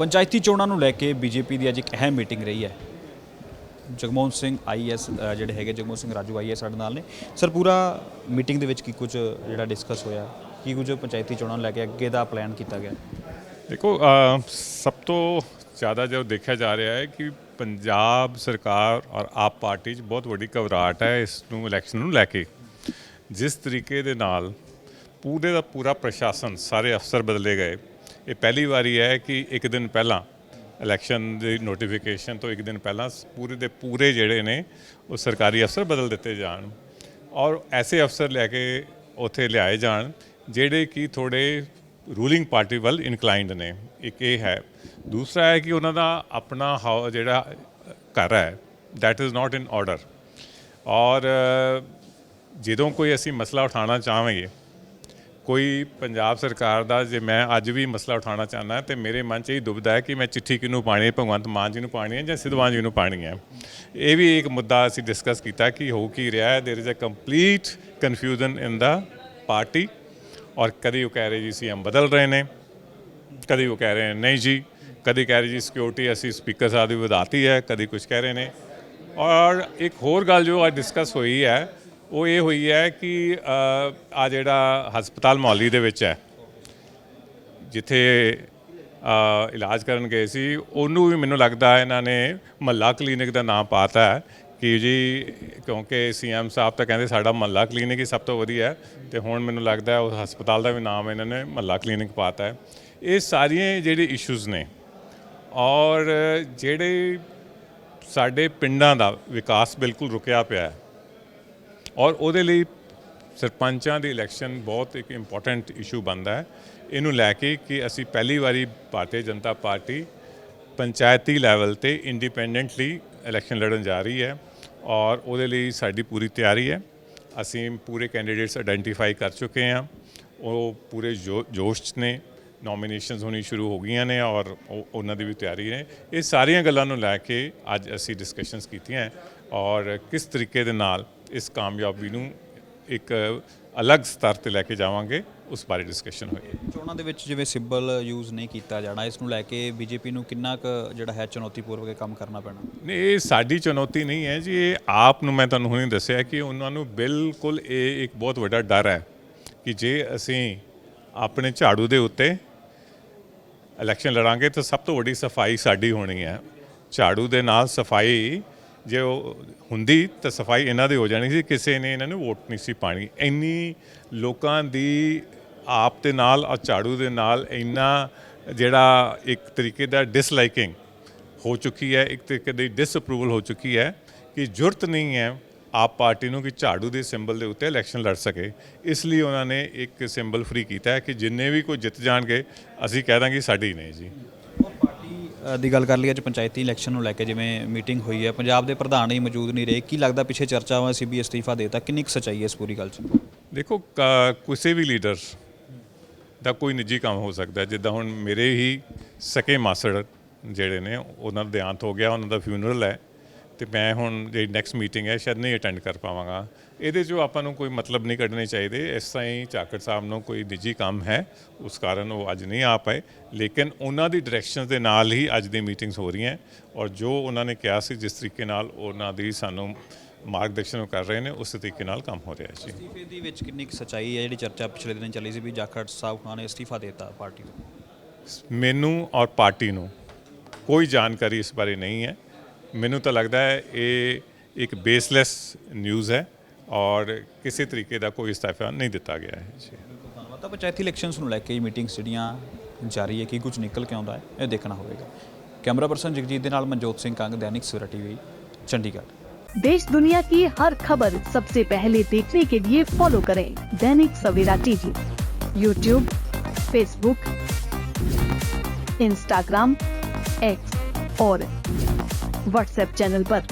ਪੰਚਾਇਤੀ ਚੋਣਾਂ ਨੂੰ ਲੈ ਕੇ ਬੀਜੇਪੀ ਦੀ ਅੱਜ ਇੱਕ ਅਹਿਮ ਮੀਟਿੰਗ ਰਹੀ ਹੈ। ਜਗਮੋਹਨ ਸਿੰਘ ਆਈਐਸ ਜਿਹੜੇ ਹੈਗੇ ਜਗਮੋਹਨ ਸਿੰਘ ਰਾਜੂ ਆਈਐਸ ਸਾਡੇ ਨਾਲ ਨੇ। ਸਰ, ਪੂਰਾ ਮੀਟਿੰਗ ਦੇ ਵਿੱਚ ਕੀ ਕੁਝ ਜਿਹੜਾ ਡਿਸਕਸ ਹੋਇਆ, ਕੀ ਕੁਝ ਪੰਚਾਇਤੀ ਚੋਣਾਂ ਨੂੰ ਲੈ ਕੇ ਅੱਗੇ ਦਾ ਪਲਾਨ ਕੀਤਾ ਗਿਆ? ਦੇਖੋ ਸਭ ਤੋਂ ਜ਼ਿਆਦਾ ਜੋ ਦੇਖਿਆ ਜਾ ਰਿਹਾ ਹੈ ਕਿ ਪੰਜਾਬ ਸਰਕਾਰ ਔਰ ਆਪ ਪਾਰਟੀ 'ਚ ਬਹੁਤ ਵੱਡੀ ਘਬਰਾਹਟ ਹੈ ਇਸ ਨੂੰ, ਇਲੈਕਸ਼ਨ ਨੂੰ ਲੈ ਕੇ। ਜਿਸ ਤਰੀਕੇ ਦੇ ਨਾਲ ਪੂਰੇ ਦਾ ਪੂਰਾ ਪ੍ਰਸ਼ਾਸਨ ਸਾਰੇ ਅਫਸਰ ਬਦਲੇ ਗਏ। ਇਹ ਪਹਿਲੀ ਵਾਰੀ ਹੈ ਕਿ ਇੱਕ ਦਿਨ ਪਹਿਲਾਂ ਇਲੈਕਸ਼ਨ ਦੀ ਨੋਟੀਫਿਕੇਸ਼ਨ ਤੋਂ ਇੱਕ ਦਿਨ ਪਹਿਲਾਂ ਪੂਰੇ ਦੇ ਪੂਰੇ ਜਿਹੜੇ ਨੇ ਉਹ ਸਰਕਾਰੀ ਅਫਸਰ ਬਦਲ ਦਿੱਤੇ ਜਾਣ ਔਰ ਐਸੇ ਅਫਸਰ ਲੈ ਕੇ ਉੱਥੇ ਲਿਆਏ ਜਾਣ ਜਿਹੜੇ ਕਿ ਥੋੜੇ ਰੂਲਿੰਗ ਪਾਰਟੀ ਵੱਲ ਇਨਕਲਾਈਨਡ ਨੇ। ਇੱਕ ਇਹ ਹੈ। ਦੂਸਰਾ ਹੈ ਕਿ ਉਹਨਾਂ ਦਾ ਆਪਣਾ ਹਾਊ- ਜਿਹੜਾ ਘਰ ਹੈ, that is not in order ਔਰ ਜਦੋਂ ਕੋਈ ਅਸੀਂ ਮਸਲਾ ਉਠਾਉਣਾ ਚਾਹਾਂਗੇ ਕੋਈ ਪੰਜਾਬ ਸਰਕਾਰ ਦਾ ਜੇ ਮੈਂ ਅੱਜ ਵੀ ਮਸਲਾ ਉਠਾਉਣਾ ਚਾਹੁੰਦਾ ਤੇ ਮੇਰੇ ਮਨ 'ਚ ਇਹ ਦੁਬਿਧਾ ਹੈ ਕਿ ਮੈਂ ਚਿੱਠੀ ਕਿਹਨੂੰ ਪਾਣੀ ਹੈ ਭਗਵੰਤ ਮਾਨ ਜੀ ਨੂੰ ਪਾਣੀ ਹੈ ਜਾਂ ਸਿੱਧਵਾਨ ਜੀ ਨੂੰ ਪਾਣੀ ਹੈ ਇਹ ਵੀ ਇੱਕ ਮੁੱਦਾ ਅਸੀਂ ਡਿਸਕਸ ਕੀਤਾ ਕਿ ਹੋ ਕੀ ਰਿਹਾ ਹੈ there is a complete confusion in the party ਔਰ ਕਦੀ ਉਹ ਕਹਿ ਰਹੇ ਜੀ ਸੀਐਮ ਬਦਲ ਰਹੇ ਨੇ ਕਦੀ ਉਹ ਕਹਿ ਰਹੇ ਨੇ ਨਹੀਂ ਜੀ ਕਦੀ ਕਹਿ ਰਹੇ ਜੀ ਸਿਕਿਉਰਿਟੀ ਅਸੀਂ ਸਪੀਕਰ ਸਾਹਿਬ ਦੀ ਵਧਾਤੀ ਹੈ ਕਦੀ ਕੁਝ ਕਹਿ ਰਹੇ ਨੇ ਔਰ ਇੱਕ ਹੋਰ ਗੱਲ ਜੋ ਅੱਜ ਡਿਸਕਸ ਹੋਈ ਹੈ ਉਹ ਇਹ ਹੋਈ ਹੈ ਕਿ ਆ ਜਿਹੜਾ ਹਸਪਤਾਲ ਮੌਲੀ ਦੇ ਵਿੱਚ ਹੈ, ਜਿੱਥੇ ਇਲਾਜ ਕਰਨ ਗਏ ਸੀ, ਉਹਨੂੰ ਵੀ ਮੈਨੂੰ ਲੱਗਦਾ ਇਹਨਾਂ ਨੇ ਮਹੱਲਾ ਕਲੀਨਿਕ ਦਾ ਨਾਮ ਪਾਤਾ ਹੈ ਕਿ ਜੀ, ਕਿਉਂਕਿ ਸੀਐਮ ਸਾਹਿਬ ਤਾਂ ਕਹਿੰਦੇ ਸਾਡਾ ਮਹੱਲਾ ਕਲੀਨਿਕ ਹੀ ਸਭ ਤੋਂ ਵਧੀਆ ਹੈ, ਤੇ ਹੁਣ ਮੈਨੂੰ ਲੱਗਦਾ ਹੈ ਉਹ ਹਸਪਤਾਲ ਦਾ ਵੀ ਨਾਮ ਇਹਨਾਂ ਨੇ ਮਹੱਲਾ ਕਲੀਨਿਕ ਪਾਤਾ ਹੈ। ਇਹ ਸਾਰੀਆਂ ਜਿਹੜੇ ਇਸ਼ੂਜ਼ ਨੇ, ਔਰ ਜਿਹੜੇ ਸਾਡੇ ਪਿੰਡਾਂ ਦਾ ਵਿਕਾਸ ਬਿਲਕੁਲ ਰੁਕਿਆ ਪਿਆ ਹੈ ਔਰ ਉਹਦੇ ਲਈ ਸਰਪੰਚਾਂ ਦੀ ਇਲੈਕਸ਼ਨ ਬਹੁਤ ਇੱਕ ਇੰਪੋਰਟੈਂਟ ਇਸ਼ੂ ਬਣਦਾ ਹੈ। ਇਹਨੂੰ ਲੈ ਕੇ ਕਿ ਅਸੀਂ ਪਹਿਲੀ ਵਾਰੀ ਭਾਰਤੀ ਜਨਤਾ ਪਾਰਟੀ ਪੰਚਾਇਤੀ ਲੈਵਲ ਤੇ ਇੰਡੀਪੈਂਡੈਂਟਲੀ ਇਲੈਕਸ਼ਨ ਲੜਨ ਜਾ ਰਹੀ ਹੈ ਔਰ ਉਹਦੇ ਲਈ ਸਾਡੀ ਪੂਰੀ ਤਿਆਰੀ ਹੈ। ਅਸੀਂ ਪੂਰੇ ਕੈਂਡੀਡੇਟਸ ਆਇਡੈਂਟੀਫਾਈ ਕਰ ਚੁੱਕੇ ਹਾਂ। ਉਹ ਪੂਰੇ ਜੋ- ਜੋਸ਼ 'ਚ ਨੇ ਨੋਮੀਨੇਸ਼ਨਸ ਹੋਣੀ ਸ਼ੁਰੂ ਹੋ ਗਈਆਂ ਨੇ ਔਰ ਉਹ- ਉਹਨਾਂ ਦੀ ਵੀ ਤਿਆਰੀ ਨੇ। ਇਹ ਸਾਰੀਆਂ ਗੱਲਾਂ ਨੂੰ ਲੈ ਕੇ ਅੱਜ ਅਸੀਂ ਡਿਸਕਸ਼ਨਸ ਕੀਤੀਆਂ ਔਰ ਕਿਸ ਤਰੀਕੇ ਦੇ ਨਾਲ ਇਸ ਕਾਮਯਾਬੀ ਨੂੰ ਇੱਕ ਅਲੱਗ ਸਤਰ ਤੇ ਲੈ ਕੇ ਜਾਵਾਂਗੇ ਉਸ ਬਾਰੇ ਡਿਸਕਸ਼ਨ ਹੋਈ ਚੋਣਾਂ ਦੇ ਵਿੱਚ ਜਿਵੇਂ ਸਿੰਬਲ ਯੂਜ਼ ਨਹੀਂ ਕੀਤਾ ਜਾਣਾ ਇਸ ਨੂੰ ਲੈ ਕੇ ਬੀਜੇਪੀ ਨੂੰ ਕਿੰਨਾ ਕੁ ਜਿਹੜਾ ਹੈ ਚੁਣੌਤੀਪੂਰਵਕ ਕੰਮ ਕਰਨਾ ਪੈਣਾ? ਨਹੀਂ ਇਹ ਸਾਡੀ ਚੁਣੌਤੀ ਨਹੀਂ ਹੈ ਜੀ ਇਹ ਆਪ ਨੂੰ ਮੈਂ ਤੁਹਾਨੂੰ ਹੁਣੇ ਦੱਸਿਆ ਕਿ ਉਹਨਾਂ ਨੂੰ ਬਿਲਕੁਲ ਇਹ ਇੱਕ ਬਹੁਤ ਵੱਡਾ ਡਰ ਹੈ ਕਿ ਜੇ ਅਸੀਂ ਆਪਣੇ ਝਾੜੂ ਦੇ ਉੱਤੇ ਇਲੈਕਸ਼ਨ ਲੜਾਂਗੇ ਤਾਂ ਸਭ ਤੋਂ ਵੱਡੀ ਸਫ਼ਾਈ ਸਾਡੀ ਹੋਣੀ ਹੈ। ਝਾੜੂ ਦੇ ਨਾਲ ਸਫ਼ਾਈ ਜੇ ਉਹ ਹੁੰਦੀ ਤਾਂ ਸਫ਼ਾਈ ਇਹਨਾਂ ਦੀ ਹੋ ਜਾਣੀ ਸੀ, ਕਿਸੇ ਨੇ ਇਹਨਾਂ ਨੂੰ ਵੋਟ ਨਹੀਂ ਸੀ ਪਾਣੀ। ਇੰਨੀ ਲੋਕਾਂ ਦੀ ਆਪ ਦੇ ਨਾਲ ਔਰ ਝਾੜੂ ਦੇ ਨਾਲ ਇੰਨਾ ਜਿਹੜਾ ਇੱਕ ਤਰੀਕੇ ਦਾ ਡਿਸਲਾਈਕਿੰਗ ਹੋ ਚੁੱਕੀ ਹੈ, ਇੱਕ ਤਰੀਕੇ ਦੀ ਡਿਸਅਪਰੂਵਲ ਹੋ ਚੁੱਕੀ ਹੈ ਕਿ ਜ਼ਰੂਰਤ ਨਹੀਂ ਹੈ ਆਪ ਪਾਰਟੀ ਨੂੰ ਕਿ ਝਾੜੂ ਦੇ ਸਿੰਬਲ ਦੇ ਉੱਤੇ ਇਲੈਕਸ਼ਨ ਲੜ ਸਕੇ। ਇਸ ਲਈ ਉਹਨਾਂ ਨੇ ਇੱਕ ਸਿੰਬਲ ਫ੍ਰੀ ਕੀਤਾ ਹੈ ਕਿ ਜਿੰਨੇ ਵੀ ਕੋਈ ਜਿੱਤ ਜਾਣਗੇ, ਅਸੀਂ ਕਹਿ ਦਾਂਗੇ ਸਾਡੀ ਨਹੀਂ ਜੀ। ਦੀ ਗੱਲ ਕਰ ਲਈ ਅੱਜ ਪੰਚਾਇਤੀ ਇਲੈਕਸ਼ਨ ਨੂੰ ਲੈ ਕੇ ਜਿਵੇਂ ਮੀਟਿੰਗ ਹੋਈ ਹੈ, ਪੰਜਾਬ ਦੇ ਪ੍ਰਧਾਨ ਹੀ ਮੌਜੂਦ ਨਹੀਂ ਰਹੇ। ਕੀ ਲੱਗਦਾ ਪਿੱਛੇ ਚਰਚਾਵਾਂ ਸੀ ਵੀ ਅਸਤੀਫਾ ਦੇਤਾ? ਕਿੰਨੀ ਕੁ ਸੱਚਾਈ ਹੈ ਇਸ ਪੂਰੀ ਗੱਲ 'ਚ? ਦੇਖੋ, ਕ- ਕਿਸੇ ਵੀ ਲੀਡਰ ਦਾ ਕੋਈ ਨਿੱਜੀ ਕੰਮ ਹੋ ਸਕਦਾ। ਜਿੱਦਾਂ ਹੁਣ ਮੇਰੇ ਹੀ ਸਕੇ ਮਾਸੜ ਜਿਹੜੇ ਨੇ, ਉਹਨਾਂ ਦਾ ਦੇਹਾਂਤ ਹੋ ਗਿਆ, ਉਹਨਾਂ ਦਾ ਫਿਊਨਰਲ ਹੈ। ਤੇ ਮੈਂ ਹੁਣ ਜਿਹੜੀ ਨੈਕਸਟ ਮੀਟਿੰਗ ਹੈ ਸ਼ਾਇਦ ਨਹੀਂ ਅਟੈਂਡ ਕਰ ਪਾਵਾਂਗਾ। ਇਹਦੇ 'ਚੋਂ ਆਪਾਂ ਨੂੰ ਕੋਈ ਮਤਲਬ ਨਹੀਂ ਕੱਢਣੇ ਚਾਹੀਦੇ। ਇਸ ਤਰ੍ਹਾਂ ਹੀ ਚਾਕਰ ਸਾਹਿਬ ਨੂੰ ਕੋਈ ਨਿੱਜੀ ਕੰਮ ਹੈ ਉਸ ਕਾਰਨ ਉਹ ਅੱਜ ਨਹੀਂ ਆ ਪਾਏ। ਲੇਕਿਨ ਉਹਨਾਂ ਦੀ ਡਾਇਰੈਕਸ਼ਨ ਦੇ ਨਾਲ ਹੀ ਅੱਜ ਦੀ ਮੀਟਿੰਗਸ ਹੋ ਰਹੀਆਂ। ਔਰ ਜੋ ਉਹਨਾਂ ਨੇ ਕਿਹਾ ਸੀ ਜਿਸ ਤਰੀਕੇ ਨਾਲ ਉਹਨਾਂ ਦੀ ਸਾਨੂੰ ਮਾਰਗਦਰਸ਼ਨ ਕਰ ਰਹੇ ਨੇ ਉਸ ਤਰੀਕੇ ਨਾਲ ਕੰਮ ਹੋ ਰਿਹਾ ਹੈ ਜੀ। ਅਸਤੀਫੇ ਦੀ ਵਿੱਚ ਕਿੰਨੀ ਕੁ ਸੱਚਾਈ ਹੈ ਜਿਹੜੀ ਚਰਚਾ ਪਿਛਲੇ ਦਿਨ ਚੱਲੀ ਸੀ ਵੀ ਜਾਖੜ ਸਾਹਿਬ ਖਾਨ ਨੇ ਅਸਤੀਫਾ ਦੇਤਾ ਪਾਰਟੀ ਤੋਂ ਮੈਨੂੰ ਔਰ ਪਾਰਟੀ ਨੂੰ ਕੋਈ ਜਾਣਕਾਰੀ ਇਸ ਬਾਰੇ ਨਹੀਂ ਹੈ। ਮੈਨੂੰ ਤਾਂ ਲੱਗਦਾ ਹੈ ਇਹ ਇੱਕ ਬੇਸਲੈਸ ਨਿਊਜ਼ ਹੈ ਔਰ ਕਿਸੇ ਤਰੀਕੇ ਦਾ ਕੋਈ ਇਸਤੀਫਾ ਨਹੀਂ ਦਿੱਤਾ ਗਿਆ ਹੈ ਜੀ ਧੰਨਵਾਦ ਤਾਂ ਪੰਚਾਇਤੀ ਇਲੈਕਸ਼ਨਸ ਨੂੰ ਲੈ ਕੇ ਮੀਟਿੰਗ ਜਿਹੜੀਆਂ ਜਾਰੀ ਹੈ ਕੀ ਕੁਝ ਨਿਕਲ ਕੇ ਆਉਂਦਾ ਹੈ ਇਹ ਦੇਖਣਾ ਹੋਵੇਗਾ ਕੈਮਰਾ ਪਰਸਨ ਜਗਜੀਤ ਦੇ ਨਾਲ ਮਨਜੋਤ ਸਿੰਘ ਕੰਗ ਦੈਨਿਕ ਸਵੇਰਾ ਟੀਵੀ ਚੰਡੀਗੜ੍ਹ देश दुनिया की हर खबर सबसे पहले देखने के लिए फॉलो करें Dainik Savera TV YouTube Facebook Instagram X और व्हाट्सएप चैनल पर।